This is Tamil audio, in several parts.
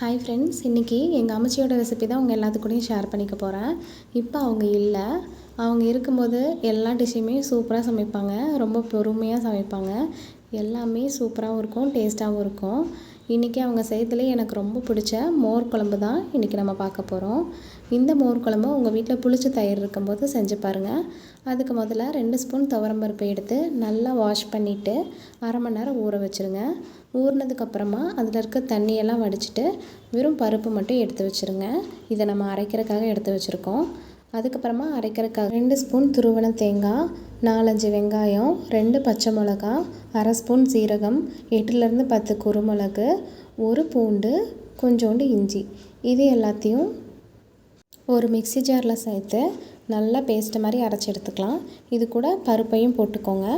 ஹாய் ஃப்ரெண்ட்ஸ் இன்றைக்கி எங்கள் அம்மச்சியோட ரெசிபி தான் உங்கள் எல்லாத்துக்கூடையும் ஷேர் பண்ணிக்க போகிறேன் இப்போ அவங்க இல்லை. அவங்க இருக்கும்போது எல்லா டிஷ்ஷுமே சூப்பராக சமைப்பாங்க. ரொம்ப பொறுமையாக சமைப்பாங்க. எல்லாமே சூப்பராகவும் இருக்கும் டேஸ்ட்டாகவும் இருக்கும். இன்றைக்கி அவங்க செய்யறதுல எனக்கு ரொம்ப பிடிச்ச மோர் குழம்பு தான் இன்றைக்கி நம்ம பார்க்க போகிறோம் இந்த மோர் குழம்பு உங்கள் வீட்டில் புளிச்ச தயிர் இருக்கும்போது செஞ்சு பாருங்கள் அதுக்கு முதல்ல ரெண்டு ஸ்பூன் துவரம்பருப்பு எடுத்து நல்லா வாஷ் பண்ணிவிட்டு அரை மணி நேரம் ஊற வச்சுருங்க. ஊறினதுக்கப்புறமா அதில் இருக்க தண்ணியெல்லாம் வடிச்சிட்டு வெறும் பருப்பு மட்டும் எடுத்து வச்சுருங்க. இதை நம்ம அரைக்கிறதுக்காக எடுத்து வச்சுருக்கோம். அதுக்கப்புறமா அரைக்கிறதுக்காக ரெண்டு ஸ்பூன் துருவன தேங்காய் நாலஞ்சு வெங்காயம் ரெண்டு பச்சை மிளகா அரை ஸ்பூன் சீரகம் எட்டுலேருந்து பத்து குருமிளகு ஒரு பூண்டு கொஞ்சோண்டு இஞ்சி. இது எல்லாத்தையும் ஒரு மிக்சி ஜாரில் சேர்த்து நல்லா பேஸ்ட்டு மாதிரி அரைச்சி எடுத்துக்கலாம். இது கூட பருப்பையும் போட்டுக்கோங்க.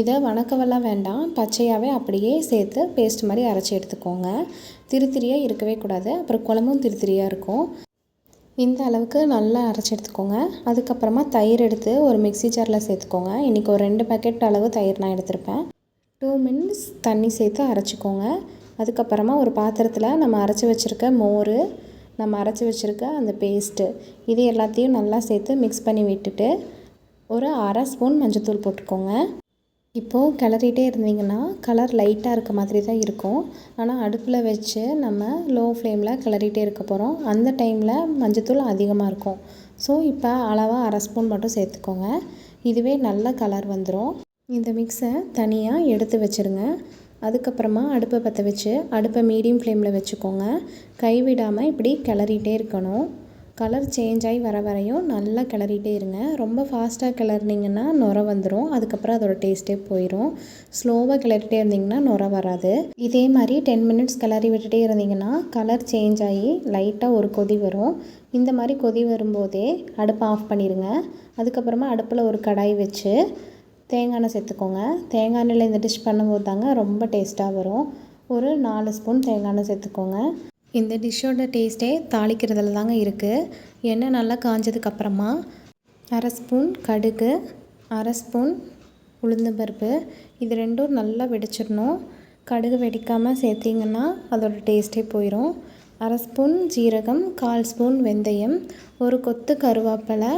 இதை வணக்கவெல்லாம் வேண்டாம். பச்சையாகவே அப்படியே சேர்த்து பேஸ்ட் மாதிரி அரைச்சி எடுத்துக்கோங்க. திருத்திரியாக இருக்கவே கூடாது. அப்புறம் குழம்பும் திருத்திரியாக இருக்கும். இந்த அளவுக்கு நல்லா அரைச்சி எடுத்துக்கோங்க. அதுக்கப்புறமா தயிர் எடுத்து ஒரு மிக்சி ஜாரில் சேர்த்துக்கோங்க. இன்றைக்கி ஒரு ரெண்டு பேக்கெட் அளவு தயிர் நான் எடுத்திருப்பேன். டூ மினிட்ஸ் தண்ணி சேர்த்து அரைச்சிக்கோங்க. அதுக்கப்புறமா ஒரு பாத்திரத்தில் நம்ம அரைச்சி வச்சுருக்க மோர் நம்ம அரைச்சி வச்சுருக்க அந்த பேஸ்ட்டு இது எல்லாத்தையும் நல்லா சேர்த்து மிக்ஸ் பண்ணி விட்டுட்டு ஒரு அரை ஸ்பூன் மஞ்சத்தூள் போட்டுக்கோங்க. இப்போது கிளறிட்டே இருந்தீங்கன்னா கலர் லைட்டாக இருக்க மாதிரி தான் இருக்கும். ஆனால் அடுப்பில் வச்சு நம்ம லோ ஃப்ளேமில் கிளறிட்டே இருக்க போகிறோம் அந்த டைமில் மஞ்சத்தூள் அதிகமாக இருக்கும். ஸோ இப்போ அளவாக அரை ஸ்பூன் மட்டும் சேர்த்துக்கோங்க. இதுவே நல்ல கலர் வந்துடும் இந்த மிக்ஸை தனியாக எடுத்து வச்சுருங்க. அதுக்கப்புறமா அடுப்பை பற்ற வச்சு அடுப்பை மீடியம் ஃப்ளேமில் வச்சுக்கோங்க. கைவிடாமல் இப்படி கிளறிட்டே இருக்கணும். கலர் சேஞ்ச் ஆகி வர வரையும் நல்லா கிளறிட்டே இருங்க. ரொம்ப ஃபாஸ்ட்டாக கிளறினீங்கன்னா நுர வந்துடும் அதுக்கப்புறம் அதோட டேஸ்ட்டே போயிடும் ஸ்லோவாக கிளறிட்டே இருந்தீங்கன்னா நுர வராது. இதே மாதிரி டென் மினிட்ஸ் கிளறி விட்டுட்டே இருந்தீங்கன்னா கலர் சேஞ்ச் ஆகி லைட்டாக ஒரு கொதி வரும். இந்த மாதிரி கொதி வரும்போதே அடுப்பை ஆஃப் பண்ணிடுங்க அதுக்கப்புறமா அடுப்பில் ஒரு கடாய் வச்சு தேங்காய் எண்ணெய் சேர்த்துக்கோங்க. தேங்காய் எண்ணெயில் இந்த டிஷ் பண்ணும்போது தாங்க ரொம்ப டேஸ்ட்டாக வரும். ஒரு நாலு ஸ்பூன் தேங்காய் எண்ணெய் சேர்த்துக்கோங்க. இந்த டிஷ்ஷோட டேஸ்ட்டே தாளிக்கிறதுல தாங்க இருக்குது எண்ணெய் நல்லா காஞ்சதுக்கப்புறமா அரை ஸ்பூன் கடுகு அரை ஸ்பூன் உளுந்தம்பருப்பு இது ரெண்டும் நல்லா வெடிச்சிடணும். கடுகு வெடிக்காமல் சேர்த்திங்கன்னா அதோட டேஸ்ட்டே போயிடும் அரை ஸ்பூன் ஜீரகம் கால் ஸ்பூன் வெந்தயம் ஒரு கொத்து கருவேப்பிலை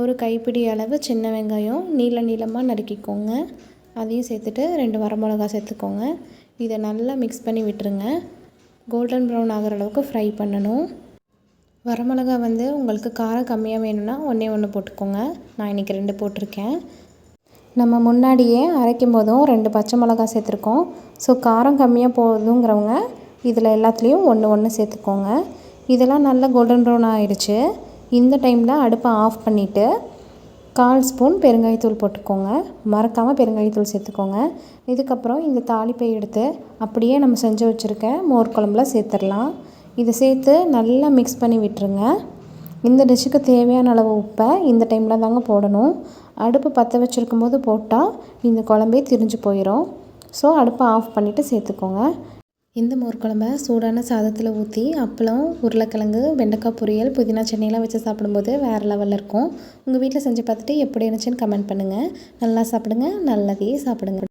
ஒரு கைப்பிடி அளவு சின்ன வெங்காயம் நீள நீளமாக நறுக்கிக்கோங்க. அதையும் சேர்த்துட்டு ரெண்டு வரமிளகா சேர்த்துக்கோங்க. இதை நல்லா மிக்ஸ் பண்ணி விட்டுருங்க. கோல்டன் ப்ரௌன் ஆகிற அளவுக்கு ஃப்ரை பண்ணணும். வரமிளகா வந்து உங்களுக்கு காரம் கம்மியாக வேணும்னா ஒன்றே ஒன்று போட்டுக்கோங்க. நான் இன்றைக்கி ரெண்டு போட்டிருக்கேன். நம்ம முன்னாடியே அரைக்கும் போதும் ரெண்டு பச்சை மிளகா சேர்த்துருக்கோம். ஸோ காரம் கம்மியாக போதுங்கிறவங்க இதில் எல்லாத்துலேயும் ஒன்று ஒன்று சேர்த்துக்கோங்க. இதெல்லாம் நல்லா கோல்டன் ப்ரௌன் ஆகிடுச்சு இந்த டைமில் அடுப்பை ஆஃப் பண்ணிவிட்டு கால் ஸ்பூன் பெருங்காயத்தூள் போட்டுக்கோங்க. மறக்காமல் பெருங்காயத்தூள் சேர்த்துக்கோங்க. இதுக்கப்புறம் இந்த தாளிப்பை எடுத்து அப்படியே நம்ம செஞ்சு வச்சுருக்க மோர் குழம்புல சேர்த்துடலாம். இதை சேர்த்து நல்லா மிக்ஸ் பண்ணி விட்டுருங்க. இந்த டிஷ்ஷுக்கு தேவையான அளவு உப்பை இந்த டைமில் தாங்க போடணும். அடுப்பு பற்ற வச்சுருக்கும் போது போட்டால் இந்த குழம்பே திரிஞ்சு போயிடும் ஸோ அடுப்பை ஆஃப் பண்ணிவிட்டு சேர்த்துக்கோங்க. இந்த மோர் குழம்ப சூடான சாதத்தில் ஊற்றி அப்பளம் உருளைக்கிழங்கு வெண்டைக்காய் பொரியல் புதினா சட்னியெல்லாம் வச்சு சாப்பிடும்போது வேறு லெவலில் இருக்கும். உங்கள் வீட்டில் செஞ்சு பார்த்துட்டு எப்படி இருந்துச்சுன்னு கமெண்ட் பண்ணுங்கள் நல்லா சாப்பிடுங்க நல்லதே சாப்பிடுங்க.